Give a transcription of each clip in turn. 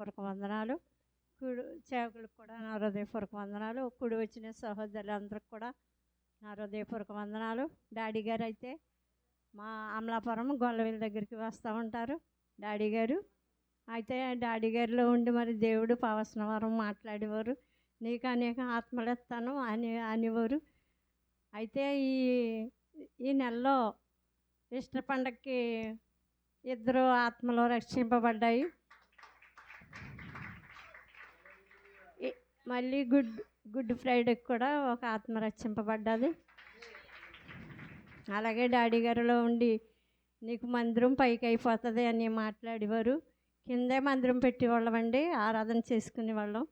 హృదయపూర్వక వందనాలు. కుడు సేవకులకు కూడా నా హృదయపూర్వక వందనాలు. కుడి వచ్చిన సహోదరులందరికి కూడా నా హృదయపూర్వక వందనాలు. డాడీ గారు అయితే మా అమలాపురం గొల్లవెల్లి దగ్గరికి వస్తూ ఉంటారు. డాడీ గారు అయితే డాడీ గారిలో ఉండి మరి దేవుడు పవసనవరం మాట్లాడేవారు. నీకు అనేక ఆత్మలు ఇస్తాను అని అనేవారు. అయితే ఈ ఈ నెలలో ఈస్టర్ పండగకి ఇద్దరు ఆత్మలు రక్షింపబడ్డాయి ఈ- మళ్ళీ గుడ్ గుడ్ ఫ్రైడేకి కూడా ఒక ఆత్మ రక్షింపబడ్డది అలాగే డాడీ గారిలో ఉండి నీకు మందిరం పైకి అయిపోతుంది అని మాట్లాడేవారు. కిందే మందిరం పెట్టేవాళ్ళమండి ఆరాధన చేసుకునే వాళ్ళం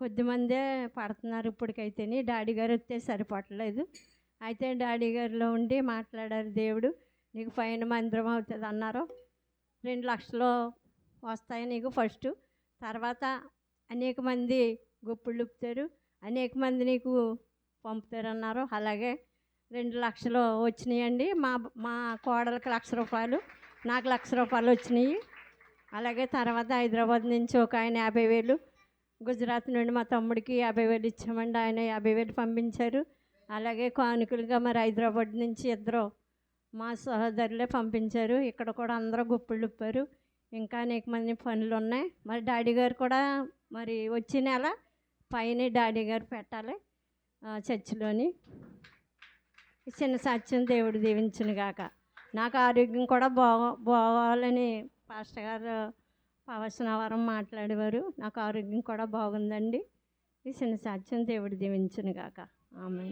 కొద్దిమందే పడుతున్నారు ఇప్పటికైతేనే. డాడీ గారు వస్తే సరిపడలేదు అయితే డాడీ గారిలో ఉండి మాట్లాడారు దేవుడు నీకు పైన మందిరం అవుతుంది అన్నారు. రెండు లక్షలు వస్తాయి నీకు ఫస్ట్. తర్వాత అనేక మంది గుప్పులు ఉప్పుతారు అనేక మంది నీకు పంపుతారు అన్నారు అలాగే రెండు లక్షలు వచ్చినాయండి. మా మా కోడలకు లక్ష రూపాయలు నాకు లక్ష రూపాయలు వచ్చినాయి. అలాగే తర్వాత హైదరాబాద్ నుంచి ఒక ఆయన యాభై వేలు గుజరాత్ నుండి మా తమ్ముడికి యాభై వేలు ఇచ్చామండి. ఆయన యాభై వేలు పంపించారు. అలాగే కానుకలుగా మరి హైదరాబాద్ నుంచి ఇద్దరు మా సహోదరులే పంపించారు. ఇక్కడ కూడా అందరూ గుప్పులు ఉప్పారు ఇంకా అనేక మంది పనులు ఉన్నాయి మరి డాడీ గారు కూడా మరి వచ్చి నెల పైన డాడీ గారు పెట్టాలి చర్చిలోని. చిన్న సత్యం దేవుడు దీవించును గాక నాకు ఆరోగ్యం కూడా బాగో బాగోవాలని పాస్టర్ గారు పవసనవరం మాట్లాడేవారు. నాకు ఆరోగ్యం కూడా బాగుందండి. ఈ చిన్న సాధ్యం దేవుడు దీవించును గాక ఆమె